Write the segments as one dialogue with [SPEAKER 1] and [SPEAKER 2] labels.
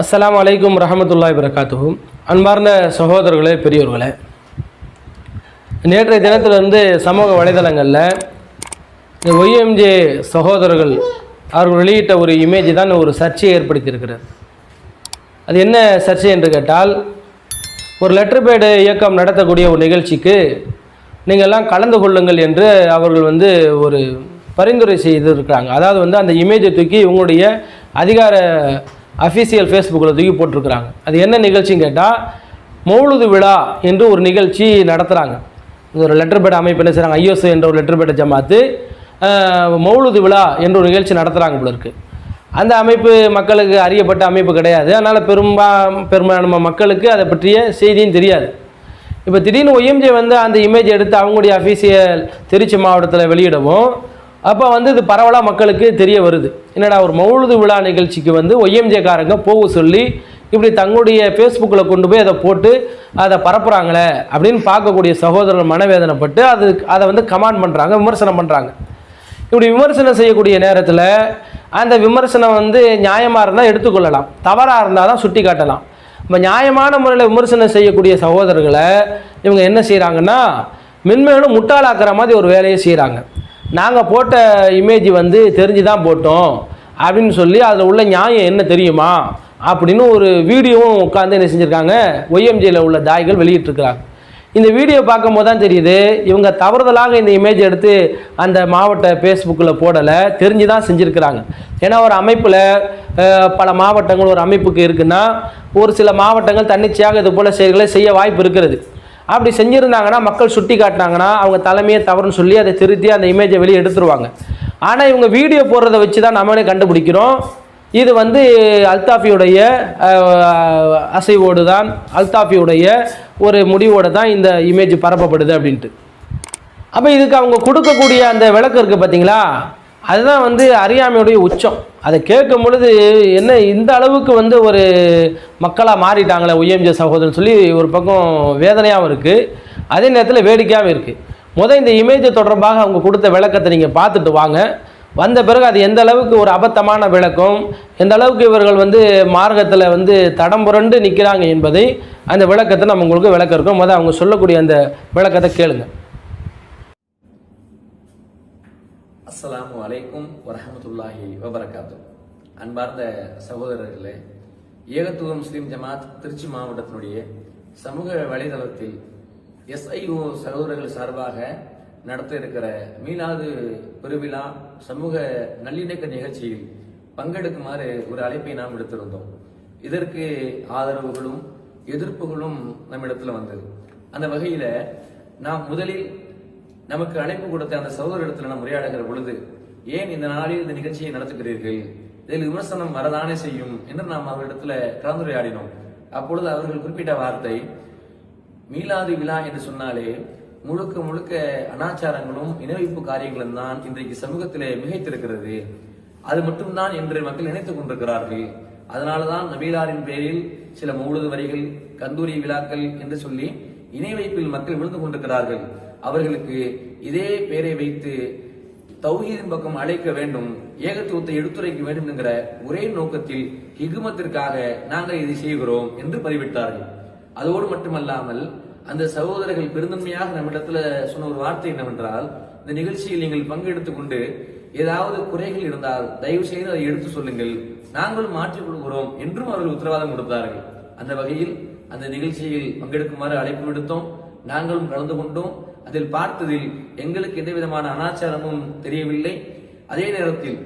[SPEAKER 1] அஸ்ஸலாமு அலைக்கும் ரஹமத்துல்லாய் வரகாத்துஹு அன்பார்ந்த சகோதரர்களே பெரியோர்களே. நேற்றைய தினத்திலிருந்து சமூக வலைதளங்களில் இந்த ஒய்எம்ஜே சகோதரர்கள் அவர்கள் வெளியிட்ட ஒரு இமேஜ் தான் ஒரு சர்ச்சையை ஏற்படுத்தியிருக்கிறது. அது என்ன சர்ச்சை என்று கேட்டால் ஒரு லெட்டர் பேடு இயக்கம் நடத்தக்கூடிய ஒரு நிகழ்ச்சிக்கு நீங்கள்லாம் கலந்து கொள்ளுங்கள் என்று அவர்கள் வந்து ஒரு பரிந்துரை செய்திருக்கிறாங்க. அதாவது வந்து அந்த இமேஜை தூக்கி உங்களுடைய அதிகார அஃபீஷியல் ஃபேஸ்புக்கில் தூக்கி போட்டிருக்கிறாங்க. அது என்ன நிகழ்ச்சின்னு கேட்டால் மௌலுது விழா என்று ஒரு நிகழ்ச்சி நடத்துகிறாங்க இது ஒரு லெட்டர் பேட் அமைப்பு என்ன செய்கிறாங்க ஐஎஸ் என்ற ஒரு லெட்டர் பேட்டை ஜமாத்து மௌலுது விழா என்ற ஒரு நிகழ்ச்சி நடத்துகிறாங்க போல இருக்குது அந்த அமைப்பு மக்களுக்கு அறியப்பட்ட அமைப்பு கிடையாது. அதனால் பெரும்பா பெரும்பாலான மக்களுக்கு அதை பற்றிய செய்தியும் தெரியாது. இப்போ திடீர்னு ஒய்எம்ஜே வந்து அந்த இமேஜ் எடுத்து அவங்களுடைய அஃபீஷியல் திருச்சி மாவட்டத்தில் வெளியிடவும் அப்போ வந்து இது பரவலாக மக்களுக்கு தெரிய வருது. என்னடா ஒரு மௌழுது விழா நிகழ்ச்சிக்கு வந்து ஒய்எம்ஜேக்காரங்க போக சொல்லி இப்படி தங்களுடைய ஃபேஸ்புக்கில் கொண்டு போய் அதை போட்டு அதை பரப்புகிறாங்களே அப்படின்னு பார்க்கக்கூடிய சகோதரர் மனவேதனைப்பட்டு அது அதை வந்து கமாண்ட் பண்ணுறாங்க விமர்சனம் பண்ணுறாங்க இப்படி விமர்சனம் செய்யக்கூடிய நேரத்தில் அந்த விமர்சனம் வந்து நியாயமாக இருந்தால் எடுத்துக்கொள்ளலாம். தவறாக இருந்தால் தான் சுட்டி காட்டலாம். இப்போ நியாயமான முறையில் விமர்சனம் செய்யக்கூடிய சகோதரர்களை இவங்க என்ன செய்கிறாங்கன்னா மென்மேலும் முட்டாளாக்குற மாதிரி ஒரு வேலையை செய்கிறாங்க நாங்கள் போட்ட இமேஜ் வந்து தெரிஞ்சு தான் போட்டோம். அப்படின்னு சொல்லி அதில் உள்ள நியாயம் என்ன தெரியுமா? அப்படின்னு ஒரு வீடியோவும் உட்காந்து என்ன செஞ்சுருக்காங்க? ஒய்எம்ஜியில் உள்ள தாய்கள் வெளியிட்டிருக்கிறாங்க. இந்த வீடியோ பார்க்கும்போது தான் தெரியுது இவங்க தவறுதலாக இந்த இமேஜ் எடுத்து அந்த மாவட்ட ஃபேஸ்புக்கில் போடலை தெரிஞ்சு தான் செஞ்சுருக்கிறாங்க. ஏன்னா ஒரு அமைப்பில் பல மாவட்டங்கள் ஒரு அமைப்புக்கு இருக்குன்னா ஒரு சில மாவட்டங்கள் தன்னிச்சையாக இது போல் செயல்களை செய்ய வாய்ப்பு இருக்கிறது. அப்படி செஞ்சுருந்தாங்கன்னா மக்கள் சுட்டி காட்டினாங்கன்னா அவங்க தலைமையை தவறுன்னு சொல்லி அதை திருத்தி அந்த இமேஜை வெளியே எடுத்துருவாங்க. ஆனால் இவங்க வீடியோ போடுறத வச்சு தான் நம்மளே கண்டுபிடிக்கிறோம். இது வந்து அல்தாஃபியுடைய அசைவோடு தான் அல்தாஃபியுடைய ஒரு முடிவோடு தான் இந்த இமேஜ் பரப்பப்படுது அப்படின்ட்டு. அப்போ இதுக்கு அவங்க கொடுக்கக்கூடிய அந்த விளக்கு இருக்குது பார்த்தீங்களா அதுதான் வந்து அறியாமையுடைய உச்சம். அதை கேட்கும் பொழுது என்ன இந்த அளவுக்கு வந்து ஒரு மக்களாக மாறிட்டாங்களே உயம்ஜ சகோதரன் சொல்லி ஒரு பக்கம் வேதனையாகவும் இருக்குது அதே நேரத்தில் வேடிக்கையாகவும் இருக்குது முதல் இந்த இமேஜ் தொடர்பாக அவங்க கொடுத்த விளக்கத்தை நீங்கள் பார்த்துட்டு வாங்க. வந்த பிறகு அது எந்த அளவுக்கு ஒரு அபத்தமான விளக்கம் எந்த அளவுக்கு இவர்கள் வந்து மார்க்கத்தில் வந்து தடம் புரண்டு நிற்கிறாங்க என்பதை அந்த விளக்கத்தை நம்ம உங்களுக்கு விளக்கம் இருக்கோம். முதல் அவங்க சொல்லக்கூடிய அந்த விளக்கத்தை கேளுங்கள்
[SPEAKER 2] அஸ்ஸலாமு அலைக்கும் வரமத்துல்லாஹி வபரகாத்து. அன்பார்ந்த சகோதரர்களே ஏகத்துவ முஸ்லீம் ஜமாத் திருச்சி மாவட்டத்தினுடைய சமூக வலைதளத்தில் எஸ்ஐஓ சகோதரர்கள் சார்பாக நடத்த இருக்கிற மீனாது பெருவிழா சமூக நல்லிணக்க நிகழ்ச்சியில் பங்கெடுக்குமாறு ஒரு அழைப்பை நாம் விடுத்திருந்தோம் இதற்கு ஆதரவுகளும் எதிர்ப்புகளும் நம்மிடத்தில் வந்தது. அந்த வகையில் நாம் முதலில் நமக்கு அழைப்பு கொடுத்த அந்த சகோதரிடத்தில் நாம் உரையாடுகிற பொழுது ஏன் இந்த நாளில் இந்த நிகழ்ச்சியை நடத்துகிறீர்கள்? இதில் விமர்சனம் வரதானே செய்யும்? என்று நாம் அவர்களிடத்துல கலந்துரையாடினோம். அப்பொழுது அவர்கள் குறிப்பிட்ட வார்த்தை மீலாது விழா என்று சொன்னாலே முழுக்க முழுக்க அனாச்சாரங்களும் இனவைப்பு காரியங்களும் தான் இன்றைக்கு சமூகத்திலே மிகைத்திருக்கிறது. அது மட்டும்தான் என்று மக்கள் நினைத்துக் கொண்டிருக்கிறார்கள். அதனாலதான் நபீலாரின் பேரில் சில மூழுது வரிகள் கந்தூரி விழாக்கள் என்று சொல்லி இணை வைப்பில் மக்கள் விழுந்து கொண்டிருக்கிறார்கள். அவர்களுக்கு இதே பெயரை வைத்து தௌஹீதின் பக்கம் அழைக்க வேண்டும் ஏகத்துவத்தை எடுத்துரைக்க வேண்டும் என்கிற ஒரே நோக்கத்தில் ஹிகுமத்திற்காக நாங்கள் இதை செய்கிறோம் என்று பதிவிட்டார்கள். அதோடு மட்டுமல்லாமல் அந்த சகோதரர்கள் பெருந்தன்மையாக நம்மிடத்துல சொன்ன ஒரு வார்த்தை என்னவென்றால் இந்த நிகழ்ச்சியில் நீங்கள் பங்கெடுத்துக் கொண்டு ஏதாவது குறைகள் இருந்தால் தயவு செய்து அதை எடுத்து சொல்லுங்கள். நாங்களும் மாற்றிக் கொள்கிறோம் என்றும் அவர்கள் உத்தரவாதம் கொடுத்தார்கள். அந்த வகையில் அந்த நிகழ்ச்சியில் பங்கெடுக்குமாறு அழைப்பு விடுத்தோம். நாங்களும் கலந்து கொண்டோம். அதில் பார்த்ததில் எங்களுக்கு எந்த விதமான அனாச்சாரமும் தெரியவில்லை. அதே நேரத்தில்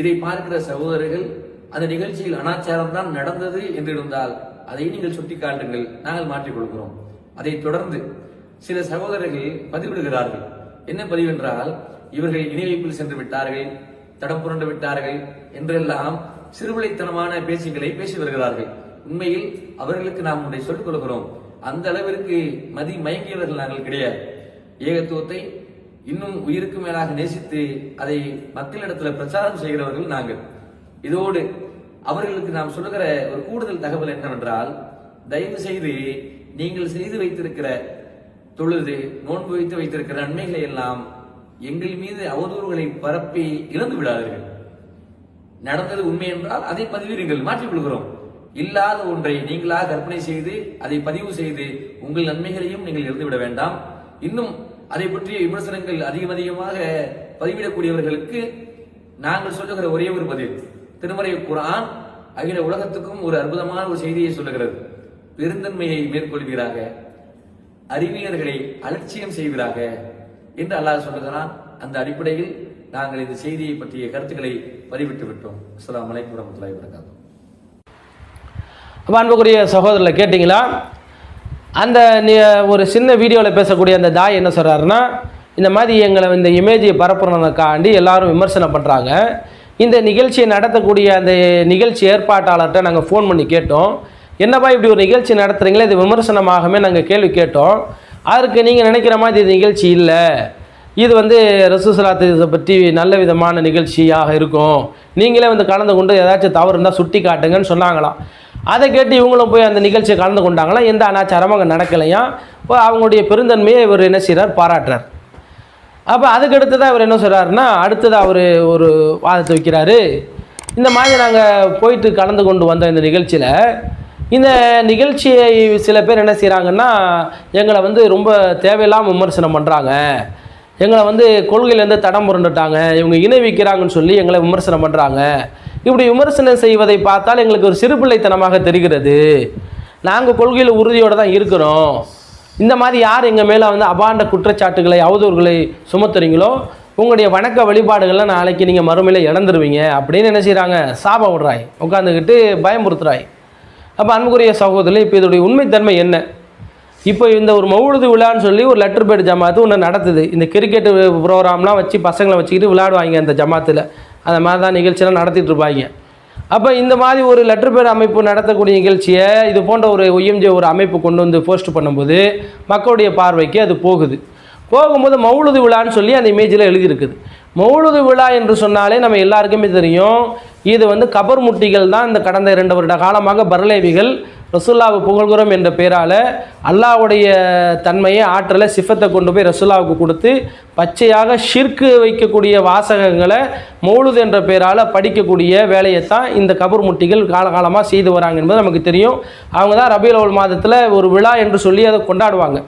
[SPEAKER 2] இதை பார்க்கிற சகோதரர்கள் அந்த நிகழ்ச்சியில் அனாச்சாரம் தான் நடந்தது என்று இருந்தால் அதை நீங்கள் சுட்டிக்காட்டுங்கள். நாங்கள் மாற்றிக் கொள்கிறோம் அதைத் தொடர்ந்து சில சகோதரர்கள் பதிவிடுகிறார்கள். என்ன பதிவு என்றால் இவர்கள் இணைவைப்பில் சென்று விட்டார்கள் தடம் புரண்டு விட்டார்கள் என்றெல்லாம் சிறுவிளைத்தனமான பேச்சுக்களை பேசி வருகிறார்கள். உண்மையில் அவர்களுக்கு நாம் ஒன்றை சொல்லிக் கொள்கிறோம் அந்த அளவிற்கு மதி மயங்கியவர்கள் நாங்கள் கிடையாது. ஏகத்துவத்தை இன்னும் உயிருக்கு மேலாக நேசித்து அதை மக்களிடத்துல பிரச்சாரம் செய்கிறவர்கள் நாங்கள். இதோடு அவர்களுக்கு நாம் சொல்லுகிற ஒரு கூடுதல் தகவல் என்னவென்றால் தயவு செய்து நீங்கள் செய்து வைத்திருக்கிற தொழுது நோன்பு வைத்து வைத்திருக்கிற நன்மைகளை எல்லாம் எங்கள் மீது அவதூறுகளை பரப்பி இழந்து விடாதீர்கள். நடந்தது உண்மை என்றால் அதை பதிவிடுங்கள் மாற்றிக் கொள்கிறோம் இல்லாத ஒன்றை நீங்களாக கற்பனை செய்து அதை பதிவு செய்து உங்கள் நன்மைகளையும் நீங்கள் எழுதிவிட வேண்டாம். இன்னும் அதை பற்றிய விமர்சனங்கள் அதிகம் அதிகமாக பதிவிடக்கூடியவர்களுக்கு நாங்கள் சொல்லுகிற ஒரே ஒரு பதில். திருமறை குரான் அகில உலகத்துக்கும் ஒரு அற்புதமான ஒரு செய்தியை சொல்லுகிறது. பெருந்தன்மையை மேற்கொள்வீராக. அறிவியர்களை அலட்சியம் செய்வீராக என்று அல்லாஹ் சொல்லுகிறான். அந்த அடிப்படையில் நாங்கள் இந்த செய்தியை பற்றிய கருத்துக்களை பதிவிட்டு விட்டோம். அஸ்லாம் வலைக்கம் வரமத்துல்லாஹி
[SPEAKER 1] வரகாத்தோம் அன்புக்குரிய சகோதரர்களை கேட்டிங்களா? அந்த ஒரு சின்ன வீடியோவில் பேசக்கூடிய அந்த தாய் என்ன சொல்கிறாருன்னா இந்த மாதிரி எங்களை இந்த இமேஜை பரப்புறதுக்காண்டி எல்லாரும் விமர்சனம் பண்ணுறாங்க இந்த நிகழ்ச்சியை நடத்தக்கூடிய அந்த நிகழ்ச்சி ஏற்பாட்டாளர்கிட்ட நாங்கள் ஃபோன் பண்ணி கேட்டோம். என்னப்பா இப்படி ஒரு நிகழ்ச்சி நடத்துகிறீங்களே இது விமர்சனமாகவே நாங்கள் கேள்வி கேட்டோம். அதற்கு நீங்கள் நினைக்கிற மாதிரி இது நிகழ்ச்சி இல்லை. இது வந்து ரசூசலாத்து இதை பற்றி நல்ல விதமான நிகழ்ச்சியாக இருக்கும். நீங்களே வந்து கலந்து கொண்டு ஏதாச்சும் தவறு இருந்தால் சுட்டி காட்டுங்கன்னு சொன்னாங்களாம். அதை கேட்டு இவங்களும் போய் அந்த நிகழ்ச்சியை கலந்து கொண்டாங்களாம் எந்த அனாச்சாரமும் அங்கே நடக்கலையாம் இப்போ அவங்களுடைய பெருந்தன்மையை இவர் என்ன செய்கிறார் பாராட்டுறார். அப்போ அதுக்கு அடுத்ததாக இவர் என்ன சொல்கிறாருன்னா அடுத்ததாக அவர் ஒரு வாதத்தை வைக்கிறாரு. இந்த மாதிரி நாங்கள் போயிட்டு கலந்து கொண்டு வந்த இந்த நிகழ்ச்சியில். இந்த நிகழ்ச்சியை சில பேர் என்ன செய்கிறாங்கன்னா எங்களை வந்து ரொம்ப தேவையில்லாமல் விமர்சனம் பண்ணுறாங்க எங்களை வந்து கொள்கையிலேருந்து தடம் புரண்டுட்டாங்க. இவங்க இணை வைக்கிறாங்கன்னு சொல்லி எங்களை விமர்சனம் பண்ணுறாங்க இப்படி விமர்சனம் செய்வதை பார்த்தால் எங்களுக்கு ஒரு சிறுபிள்ளைத்தனமாக தெரிகிறது. நாங்கள் கொள்கையில் உறுதியோடு தான் இருக்கிறோம். இந்த மாதிரி யார் எங்கள் மேலே வந்து அபாண்ட குற்றச்சாட்டுகளை அவதூறுகளை சுமத்துறீங்களோ உங்களுடைய வணக்க வழிபாடுகள்லாம் நாளைக்கு நீங்கள் மறுமையில் இழந்துருவீங்க அப்படின்னு என்ன செய்கிறாங்க சாபம் விடுறாய். உட்காந்துக்கிட்டு பயமுறுத்துறாய். அப்போ அன்புக்குரிய சகோதரில் இப்போ இதோடைய உண்மைத்தன்மை என்ன? இப்போ இந்த ஒரு மவுழுது விழான்னு சொல்லி ஒரு லெட்டர் பேட் ஜமாத்து ஒன்று நடத்துது. இந்த கிரிக்கெட் ப்ரோக்ராம்லாம் வச்சு பசங்களை வச்சுக்கிட்டு விளையாடுவாங்க அந்த ஜமாத்தில். அந்த மாதிரி தான் நிகழ்ச்சியெல்லாம் நடத்திட்டுருப்பாங்க அப்போ இந்த மாதிரி ஒரு லெட்டர் பேர் அமைப்பு நடத்தக்கூடிய நிகழ்ச்சியை இது போன்ற ஒரு ஒய்எம்ஜே ஒரு அமைப்பு கொண்டு வந்து போஸ்ட் பண்ணும்போது மக்களுடைய பார்வைக்கு அது போகுது. போகும்போது மௌலுது விழான்னு சொல்லி அந்த இமேஜில் எழுதியிருக்குது. மௌலுது விழா என்று சொன்னாலே நம்ம எல்லாருக்குமே தெரியும். இது வந்து கபர் முட்டிகள் தான் இந்த கடந்த இரண்டு வருட காலமாக பரலேவிகள் ரசுல்லாவை புகழ்கிறோம் என்ற பெயரால் அல்லாஹ்வுடைய தன்மையை ஆற்றலை சிஃபத்தை கொண்டு போய் ரசுல்லாவுக்கு கொடுத்து பச்சையாக ஷிர்க்கு வைக்கக்கூடிய வாசகங்களை மௌலுது என்ற பெயரால் படிக்கக்கூடிய வேலையைத்தான் இந்த கபர் முட்டிகள் காலகாலமாக செய்து வராங்க என்பது நமக்கு தெரியும். அவங்க தான் ரபியுல் மாதத்தில் ஒரு விழா என்று சொல்லி அதை கொண்டாடுவாங்க.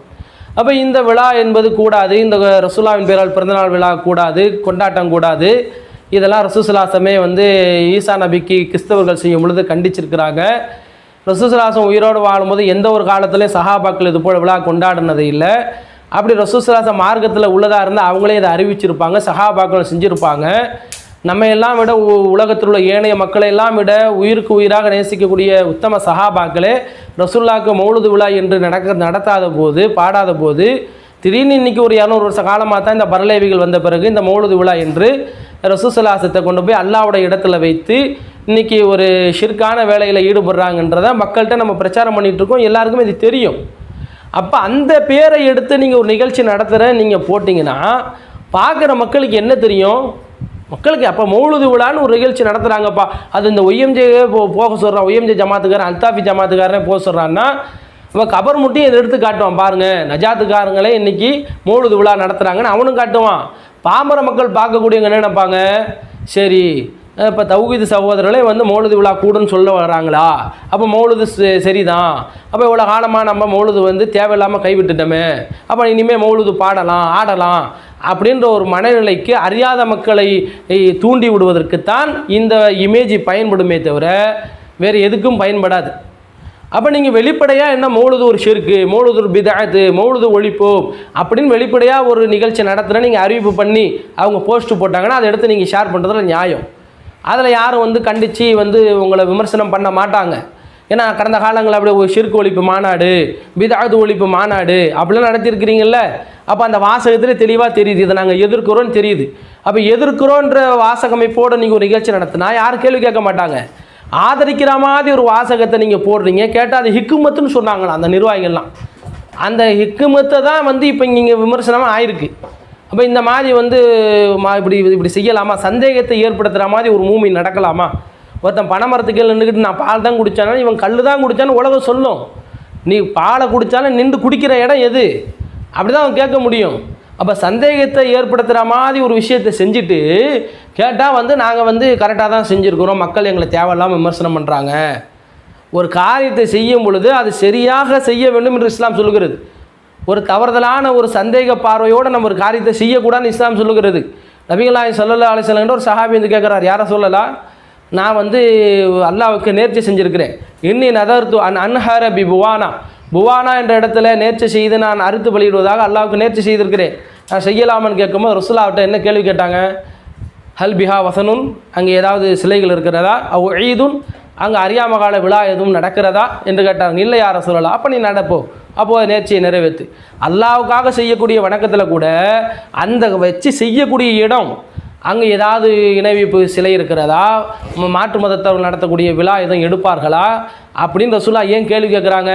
[SPEAKER 1] அப்போ இந்த விழா என்பது கூடாது இந்த ரசூலாவின் பேரால் பிறந்தநாள் விழா கூடாது கொண்டாட்டம் கூடாது. இதெல்லாம் ரசூசலாசமே வந்து ஈசா நபிக்கு கிறிஸ்தவர்கள் செய்யும் பொழுது கண்டிச்சிருக்கிறாங்க. ரசூசலாசம் உயிரோடு வாழும்போது எந்த ஒரு காலத்துலேயும் சஹாபாக்கள் இது போல் விழா கொண்டாடினது இல்லை. அப்படி ரசூசலாசம் மார்க்கத்தில் உள்ளதாக இருந்தால் அவங்களே இதை அறிவிச்சிருப்பாங்க சஹாபாக்கள் செஞ்சுருப்பாங்க. நம்ம எல்லாம் விட உ- உலகத்தில் உள்ள ஏனைய மக்களை எல்லாம் விட உயிருக்கு உயிராக நேசிக்கக்கூடிய உத்தம சஹாபாக்களே ரசுல்லாக்கு மௌலுது விழா என்று நடக்க நடத்தாத போது பாடாத போது திடீர்னு இன்னைக்கு ஒரு இரநூறு வருஷ காலமாக தான் இந்த பரலேவிகள் வந்த பிறகு இந்த மௌலுது விழா என்று ரசூசலாசத்தை கொண்டு போய் அல்லாவோட இடத்துல வைத்து இன்னைக்கு ஒரு ஷிர்கான வேலையில் ஈடுபடுறாங்கன்றதை மக்கள்கிட்ட நம்ம பிரச்சாரம் பண்ணிகிட்ருக்கோம் எல்லாருக்குமே இது தெரியும். அப்போ அந்த பேரை எடுத்து நீங்கள் ஒரு நிகழ்ச்சி நடத்துகிற நீங்கள் போட்டிங்கன்னா பார்க்குற மக்களுக்கு என்ன தெரியும்? மக்களுக்கு அப்போ மௌலுது விழான்னு ஒரு நிகழ்ச்சி நடத்துகிறாங்கப்பா அது இந்த ஒய்எம்ஜே போ போக சொல்கிறான் ஒய்எம்ஜே ஜமாத்துக்காரன் அல்தாஃபி ஜமாத்துக்காரனே போக சொல்கிறான்னா இப்போ கபர் முட்டி இதை எடுத்து காட்டுவான் பாருங்கள் நஜாத்துக்காரங்களே இன்னைக்கு மௌலுது விழா நடத்துகிறாங்கன்னு அவனும் காட்டுவான். பாமர மக்கள் பார்க்கக்கூடியவங்க என்ன நினைப்பாங்க? சரி இப்போ தௌஹீது சகோதரர்களே வந்து மௌலுது விழா கூடுன்னு சொல்ல வராங்களா அப்போ மௌலுது சரிதான். அப்போ இவ்வளோ காலமாக நம்ம மௌலுது வந்து தேவையில்லாமல் கைவிட்டுட்டோமே. அப்போ இனிமேல் மௌலுது பாடலாம் ஆடலாம். அப்படின்ற ஒரு மனநிலைக்கு அறியாத மக்களை தூண்டி விடுவதற்குத்தான் இந்த இமேஜ் பயன்படுமே தவிர வேறு எதுக்கும் பயன்படாது. அப்போ நீங்கள் வெளிப்படையாக என்ன மௌலுது ஒரு ஷிர்கு மௌலுது ஒரு பிதாத்து மௌலுது ஒழிப்போம் அப்படின்னு வெளிப்படையாக ஒரு நிகழ்ச்சி நடத்துகிற நீங்கள் அறிவிப்பு பண்ணி அவங்க போஸ்ட்டு போட்டாங்கன்னா அதை எடுத்து நீங்கள் ஷேர் பண்ணுறதுல நியாயம். அதில் யாரும் வந்து கண்டித்து வந்து உங்களை விமர்சனம் பண்ண மாட்டாங்க. ஏன்னா கடந்த காலங்களில் அப்படி ஒரு ஒழிப்பு மாநாடு பிதாது ஒழிப்பு மாநாடு அப்படிலாம் நடத்தியிருக்கிறீங்கல்ல அப்போ அந்த வாசகத்தில் தெளிவாக தெரியுது. இதை நாங்கள் எதிர்க்கிறோன்னு தெரியுது. அப்போ எதிர்க்கிறோன்ற வாசகமைப்போடு நீங்கள் ஒரு நிகழ்ச்சி நடத்தினா யாரும் கேள்வி கேட்க மாட்டாங்க? ஆதரிக்கிற மாதிரி ஒரு வாசகத்தை நீங்கள் போடுறீங்க. கேட்டால் அது ஹிக்குமத்துன்னு சொன்னாங்களா அந்த நிர்வாகிகள்லாம். அந்த ஹிக்குமத்தை தான் வந்து இப்போ இங்கே விமர்சனமாக ஆயிருக்கு. அப்போ இந்த மாதிரி வந்து மா இப்படி இப்படி செய்யலாமா? சந்தேகத்தை ஏற்படுத்துகிற மாதிரி ஒரு மூமி நடக்கலாமா? ஒருத்தன் பனைமரத்துக்கு கீழே நின்றுக்கிட்டு நான் பால் தான் குடித்தானா இவன் கல் தான் குடித்தான்னு உலகம் சொல்லும். நீ பாலை குடித்தாலும் நின்று குடிக்கிற இடம் எது? அப்படி தான் அவன் கேட்க முடியும். அப்போ சந்தேகத்தை ஏற்படுத்துகிற மாதிரி ஒரு விஷயத்தை செஞ்சுட்டு கேட்டால் வந்து நாங்கள் வந்து கரெக்டாக தான் செஞ்சுருக்கிறோம். மக்கள் எங்களை தேவையில்லாமல் விமர்சனம் பண்ணுறாங்க ஒரு காரியத்தை செய்யும் பொழுது அது சரியாக செய்ய வேண்டும் என்று இஸ்லாம் சொல்லுகிறது. ஒரு தவறுதலான ஒரு சந்தேக பார்வையோடு நம்ம ஒரு காரியத்தை செய்யக்கூடாதுன்னு இஸ்லாம் சொல்லுகிறது. நபிகளாய் சல்லல்லா அலிஸ்லங்கிற ஒரு சஹாபி வந்து கேட்குறாரு யாரை சொல்லலாம் நான் வந்து அல்லாவுக்கு நேர்ச்சி செஞ்சுருக்கிறேன். இன்னி நதர்த்து அன் அன்ஹர பி புவானா. புவானா என்ற இடத்துல நேர்ச்சி செய்து நான் அறுத்து பலியிடுவதாக அல்லாவுக்கு நேர்ச்சி செய்திருக்கிறேன். நான் செய்யலாமன்னு கேட்கும்போது ரசுல்லாவிட்ட என்ன கேள்வி கேட்டாங்க? ஹல் பிஹா வசனுன்? அங்கே ஏதாவது சிலைகள் இருக்கிறதா? அவ் ஈதுன்? அங்கே அறியாம கால விழா எதுவும் நடக்கிறதா? என்று கேட்டாங்க. இல்லை யாரை சொல்லலாம் அப்போ நீ நடப்போ. அப்போது நேர்ச்சியை நிறைவேற்று. அல்லாவுக்காக செய்யக்கூடிய வணக்கத்தில் கூட அந்த வச்சு செய்யக்கூடிய இடம் அங்கே ஏதாவது இணைவிப்பு சிலை இருக்கிறதா? மாற்று மதத்தவர்கள் நடத்தக்கூடிய விழா எதுவும் எடுப்பார்களா? அப்படின்னு ரசூலா ஏன் கேள்வி கேட்குறாங்க?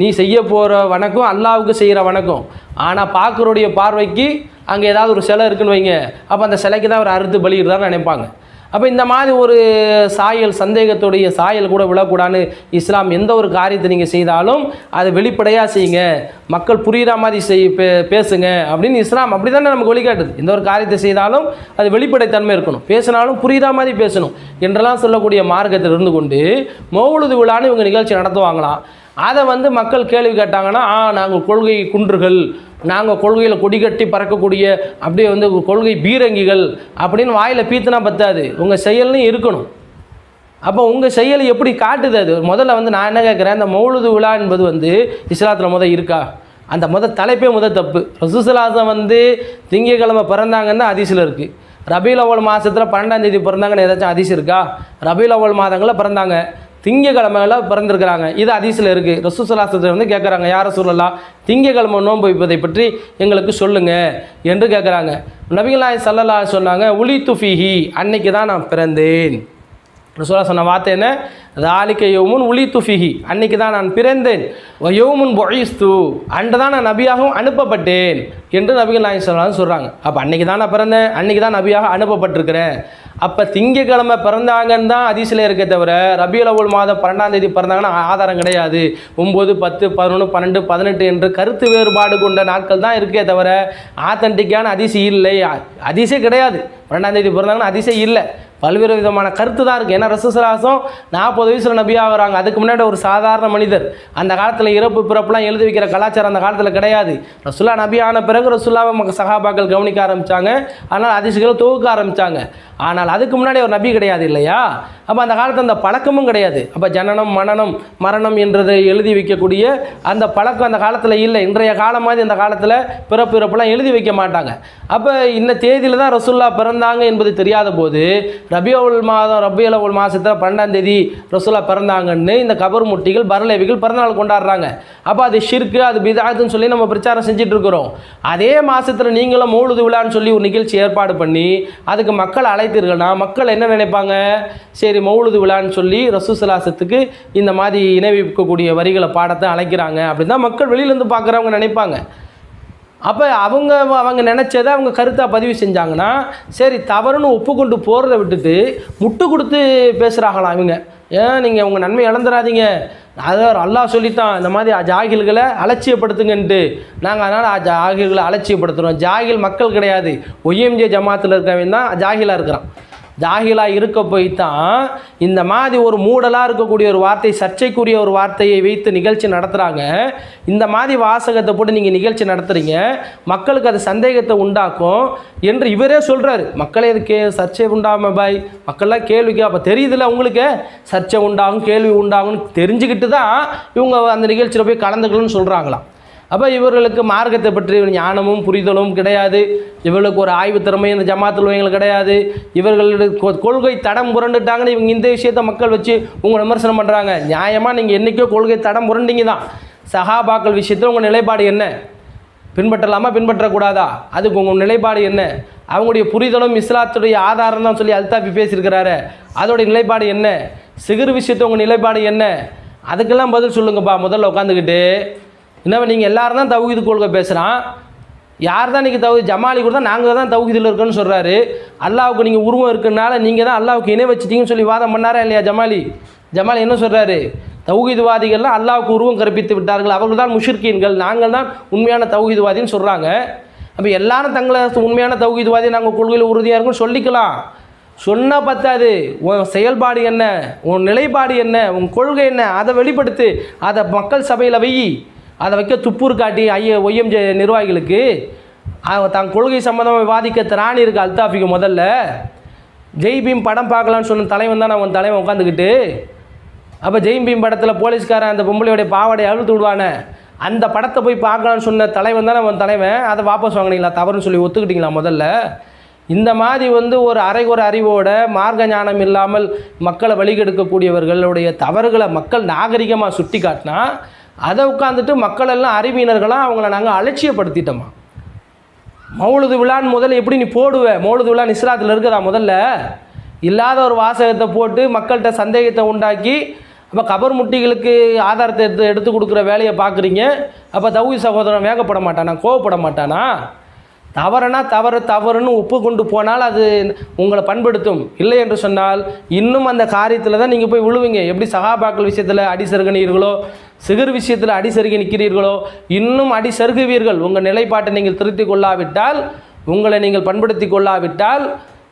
[SPEAKER 1] நீ செய்ய போகிற வணக்கம் அல்லாவுக்கு செய்கிற வணக்கம். ஆனால் பார்க்குறோடைய பார்வைக்கு அங்கே ஏதாவது ஒரு சிலை இருக்குன்னு வைங்க. அப்போ அந்த சிலைக்கு தான் ஒரு அறுத்து பலியிடுதான்னு நினைப்பாங்க. அப்போ இந்த மாதிரி ஒரு சாயல் சந்தேகத்துடைய சாயல் கூட விழக்கூடாதுன்னு இஸ்லாம் எந்த ஒரு காரியத்தை நீங்கள் செய்தாலும் அதை வெளிப்படையாக செய்யுங்க. மக்கள் புரிகிற மாதிரி செய் பே பேசுங்க அப்படின்னு இஸ்லாம் அப்படி தானே நமக்கு வழிகாட்டுது. எந்த ஒரு காரியத்தை செய்தாலும் அது வெளிப்படைத்தன்மை இருக்கணும். பேசினாலும் புரிகிற மாதிரி பேசணும். என்றெல்லாம் சொல்லக்கூடிய மார்க்கத்தில் இருந்து கொண்டு மௌலுது விழான்னு இவங்க நிகழ்ச்சி நடத்துவாங்களாம். அதை வந்து மக்கள் கேள்வி கேட்டாங்கன்னா ஆ நாங்கள் கொள்கை குன்றுகள் நாங்கள் கொள்கையில் கொடி கட்டி பறக்கக்கூடிய அப்படியே வந்து கொள்கை பீரங்கிகள் அப்படின்னு வாயில் பீத்துனா பத்தாது. உங்கள் செயல்னு இருக்கணும். அப்போ உங்கள் செயல் எப்படி காட்டுது அது? முதல்ல வந்து நான் என்ன கேட்குறேன் இந்த மௌலுது விழா என்பது வந்து இஸ்லாத்தில் முத இருக்கா? அந்த முத தலைப்பே முத தப்பு. ரசூசலாசம் வந்து திங்கக்கிழமை பிறந்தாங்கன்னா அதிசயில் இருக்குது ரபீல் அவ்வள் மாதத்தில் பன்னெண்டாம் தேதி பிறந்தாங்கன்னு ஏதாச்சும் அதிசயம் இருக்கா? ரபீல் அவ்வள் மாதங்களில் பிறந்தாங்க. திங்கக்கிழமையில பிறந்திருக்கிறாங்க. இது அதிசயில் இருக்குது ரசூசலாசத்தில் வந்து கேட்குறாங்க யாரை சொல்லலாம் திங்கக்கிழமை நோன்பு வைப்பதை பற்றி எங்களுக்கு சொல்லுங்க என்று கேட்குறாங்க நபிகளாய் சல்லல்லா சொன்னாங்க உலி துஃபிஹி அன்னைக்கு தான் நான் பிறந்தேன். ரசூலா சொன்ன வார்த்தை என்ன? தாலிக்க யோமுன் உலி துஃபிஹி அன்னைக்கு தான் நான் பிறந்தேன். யோமுன் பொயிஸ்து அன்று தான் நான் நபியாகவும் அனுப்பப்பட்டேன். என்று நபிகள் நாயன் சொல்லலாம்னு சொல்கிறாங்க அப்போ அன்னைக்கு தான் நான் பிறந்தேன் அன்னைக்கு தான் நபியாக அனுப்பப்பட்டிருக்கிறேன். அப்போ திங்கக்கிழமை பிறந்தாங்கன்னு தான் அதிசயில் இருக்க தவிர ரபியலவுல் மாதம் பன்னெண்டாம் தேதி பிறந்தாங்கன்னா ஆதாரம் கிடையாது. ஒம்பது பத்து பதினொன்று பன்னெண்டு பதினெட்டு என்று கருத்து வேறுபாடு கொண்ட நாட்கள் தான் இருக்கே தவிர ஆத்தன்டிக்கான அதிசயம் இல்லை. அதிசயம் கிடையாது. பன்னெண்டாம் தேதி பிறந்தாங்கன்னா அதிசயம் இல்லை. பல்வேறு விதமான கருத்து தான் இருக்குது ஏன்னா ரசூசலாசம் நாற்பது வயசில் நபியாக வராங்க அதுக்கு முன்னாடி ஒரு சாதாரண மனிதர். அந்த காலத்தில் இறப்பு பிறப்புலாம் எழுதி வைக்கிற கலாச்சாரம் அந்த காலத்தில் கிடையாது. ரசுல்லா நபி ஆன பிறகு ரசுல்லாவை மக்க சகாபாக்கள் கவனிக்க ஆரம்பித்தாங்க ஆனால் அதிசயங்களை தொகுக்க ஆரம்பித்தாங்க ஆனால் அதுக்கு முன்னாடி ஒரு நபி கிடையாது இல்லையா? அப்போ அந்த காலத்தில் அந்த பழக்கமும் கிடையாது. அப்போ ஜனனம் மனனம் மரணம் என்றதை எழுதி வைக்கக்கூடிய அந்த பழக்கம் அந்த காலத்தில் இல்லை. இன்றைய காலம் மாதிரி அந்த காலத்தில் பிறப்பு இறப்புலாம் எழுதி வைக்க மாட்டாங்க. அப்போ இந்த தேதியில் தான் ரசுல்லா பிறந்தாங்க என்பது தெரியாத போது ரபியோல் மாதம் ரபியலவுல் மாதத்தில் பன்னெண்டாம் தேதி ரசூலா பிறந்தாங்கன்னு இந்த கபர் முட்டிகள் பரலேவிகள் பிறந்தநாள் கொண்டாடுறாங்க. அப்போ அது ஷிர்கு அது பிதாதுன்னு சொல்லி நம்ம பிரச்சாரம் செஞ்சுட்டு இருக்கிறோம் அதே மாதத்தில் நீங்களும் மௌலுது விழான்னு சொல்லி ஒரு நிகழ்ச்சி ஏற்பாடு பண்ணி அதுக்கு மக்கள் அழைத்தீர்கள்னா மக்கள் என்ன நினைப்பாங்க? சரி மௌலுது விழான்னு சொல்லி ரசூசலாசத்துக்கு இந்த மாதிரி இணைவிக்கக்கூடிய வரிகளை பாடத்தை அழைக்கிறாங்க அப்படின்னு தான் மக்கள் வெளியிலேருந்து பார்க்குறவங்க நினைப்பாங்க. அப்போ அவங்க அவங்க நினச்சதை அவங்க கருத்தாக பதிவு செஞ்சாங்கன்னா சரி தவறுன்னு ஒப்புக்கொண்டு போகிறத விட்டுட்டு முட்டு கொடுத்து பேசுகிறாங்களாம் இவங்க? ஏன் நீங்கள் உங்கள் நன்மை இழந்துடாதீங்க அதை அல்லாஹ் சொல்லித்தான். இந்த மாதிரி ஜாகில்களை அலட்சியப்படுத்துங்கன்ட்டு. நாங்கள் அதனால் ஜாகில்களை அலட்சியப்படுத்துகிறோம் ஜாகில் மக்கள் கிடையாது. ஒய்எம்ஜே ஜமாத்தில் இருக்கவன் தான் ஜாகிலாக இருக்கிறான். ஜாகிலாக இருக்க போய் தான் இந்த மாதிரி ஒரு மூடலாக இருக்கக்கூடிய ஒரு வார்த்தை சர்ச்சைக்குரிய ஒரு வார்த்தையை வைத்து நிகழ்ச்சி நடத்துகிறாங்க இந்த மாதிரி வாசகத்தை போட்டு நீங்கள் நிகழ்ச்சி நடத்துகிறீங்க மக்களுக்கு அது சந்தேகத்தை உண்டாக்கும் என்று இவரே சொல்கிறாரு மக்களே அது கே சர்ச்சை உண்டாம பாய். மக்கள்லாம் கேள்விக்கு அப்போ தெரியுதுல்ல உங்களுக்கு? சர்ச்சை உண்டாகும் கேள்வி உண்டாகும்னு தெரிஞ்சுக்கிட்டு தான் இவங்க அந்த நிகழ்ச்சியில் போய் கலந்துக்கணும்னு சொல்கிறாங்களாம் அப்போ இவர்களுக்கு மார்க்கத்தை பற்றி ஞானமும் புரிதலும் கிடையாது. இவர்களுக்கு ஒரு ஆய்வு திறமை இந்த ஜமாத்தில் உள்ளவங்களுக்கு கிடையாது. இவர்களுடைய கொ- கொள்கை தடம் புரண்டுட்டாங்கன்னு இவங்க இந்த விஷயத்தை மக்கள் வச்சு உங்களை விமர்சனம் பண்ணுறாங்க நியாயமாக நீங்கள் என்றைக்கோ கொள்கை தடம் புரண்டிங்க தான். சஹாபாக்கள் விஷயத்தில் உங்கள் நிலைப்பாடு என்ன? பின்பற்றலாமா பின்பற்றக்கூடாதா? அதுக்கு உங்கள் நிலைப்பாடு என்ன? அவங்களுடைய புரிதலும் இஸ்லாத்துடைய ஆதாரம் தான் சொல்லி அல்தாஃபி பேசியிருக்கிறாரு. அதோடைய நிலைப்பாடு என்ன? சிகிர் விஷயத்தை உங்கள் நிலைப்பாடு என்ன? அதுக்கெல்லாம் பதில் சொல்லுங்கப்பா. முதல்ல உட்காந்துக்கிட்டு என்ன நீங்கள் எல்லாரும் தான் தௌஹீது கொள்கை பேசுகிறான் யார் தான் இன்றைக்கி தௌஹீத் ஜமாலி கூட தான் நாங்கள் தான் தௌஹீதில் இருக்கோன்னு சொல்கிறாரு அல்லாவுக்கு நீங்கள் உருவம் இருக்குனால நீங்கள் தான் அல்லாவுக்கு இணை வச்சிட்டீங்கன்னு சொல்லி வாதம் பண்ணாரா இல்லையா ஜமாலி? ஜமாலி என்ன சொல்கிறாரு தௌஹீதுவாதிகள்லாம் அல்லாவுக்கு உருவம் கற்பித்து விட்டார்கள். அவர்கள் தான் முஷிர்கீன்கள் நாங்கள் தான் உண்மையான தௌஹீதுவாதின்னு சொல்கிறாங்க அப்போ எல்லாரும் தங்களை உண்மையான தௌஹீதுவாதி நாங்கள் கொள்கையில் உறுதியாக இருக்குன்னு சொல்லிக்கலாம். சொன்னால் பத்தாது. உன் செயல்பாடு என்ன? உன் நிலைப்பாடு என்ன? உன் கொள்கை என்ன? அதை வெளிப்படுத்து. அதை மக்கள் சபையில் வை. அதை வைக்க துப்பூர் காட்டி ஐய ஒய்எம்ஜே நிர்வாகிகளுக்கு அவன் தன் கொள்கை சம்மந்தமாக விவாதிக்க திராணி இருக்குது அல்தாஃபிக்கு முதல்ல ஜெய்பீம் படம் பார்க்கலான்னு சொன்ன தலைவன் தான் அவன் தலைவன் உட்காந்துக்கிட்டு அப்போ ஜெய் பீம் படத்தில் போலீஸ்காரன் அந்த பொம்பளையோடைய பாவாடை அழுத்து விடுவானே அந்த படத்தை போய் பார்க்கலான்னு சொன்ன தலைவன் தானே அவன் தலைவன் அதை வாபஸ் வாங்கினீங்களா தவறுன்னு சொல்லி ஒத்துக்கிட்டீங்களா முதல்ல? இந்த மாதிரி வந்து ஒரு அரைகுற அறிவோட மார்க்க ஞானம் இல்லாமல் மக்களை வழிகெடுக்கக்கூடியவர்களுடைய தவறுகளை மக்கள் நாகரிகமாக சுட்டி காட்டினா அதை உட்காந்துட்டு மக்கள் எல்லாம் அறிவியினர்களாக அவங்கள நாங்கள் அலட்சியப்படுத்திட்டோமா? மௌலுது விழான்னு முதல்ல எப்படி நீ போடுவ? மௌலுது விழா இஸ்லாத்தில் இருக்குதா முதல்ல? இல்லாத ஒரு வாசகத்தை போட்டு மக்கள்கிட்ட சந்தேகத்தை உண்டாக்கி அப்போ கபர் முட்டிகளுக்கு ஆதாரத்தை எடுத்து எடுத்து கொடுக்குற வேலையை பார்க்குறீங்க. அப்போ தௌஹி சகோதரன் வேகப்பட மாட்டானா? கோவப்பட மாட்டானா? தவறுனா தவறு தவறுன்னு ஒப்பு கொண்டு போனால் அது உங்களை பண்படுத்தும். இல்லை என்று சொன்னால் இன்னும் அந்த காரியத்தில் தான் நீங்கள் போய் விழுவீங்க. எப்படி சகாபாக்கள் விஷயத்தில் அடி சருகனீர்களோ சிகர் விஷயத்தில் அடி சருகி நிற்கிறீர்களோ இன்னும் அடி சருகுவீர்கள். உங்கள் நிலைப்பாட்டை நீங்கள் திருத்திக் கொள்ளாவிட்டால் உங்களை நீங்கள் பண்படுத்தி கொள்ளாவிட்டால்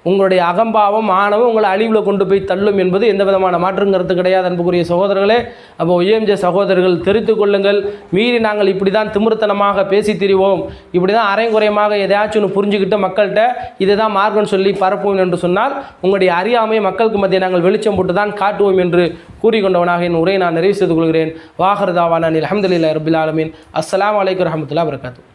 [SPEAKER 1] உங்களுடைய அகம்பாவம் ஆணவம் உங்களை அழிவில் கொண்டு போய் தள்ளும் என்பது எந்த விதமான மாற்றுங்கிறது கிடையாது. அன்புக்குரிய சகோதரர்களே அப்போ ஒய்எம்ஜே சகோதரர்கள் தெரிந்து கொள்ளுங்கள். மீறி நாங்கள் இப்படி தான் திமிர்த்தனமாக பேசி திரிவோம். இப்படி தான் அரைங்குறையமாக எதையாச்சும் ஒன்று புரிஞ்சுக்கிட்டு மக்கள்கிட்ட இதுதான் மார்க்கம்னு சொல்லி பரப்புவோம் என்று சொன்னால் உங்களுடைய அறியாமையை மக்களுக்கு மத்திய நாங்கள் வெளிச்சம் போட்டு தான் காட்டுவோம் என்று கூறிக்கொண்டவனாக என் உரையை நான் நிறைவு செய்து கொள்கிறேன். வாகரதாவான அலமதுல்லா ரபில் ஆலமின். அஸ்லாம் அலைக்கும் வரமத்துல்லா வபரகாத்துஹு.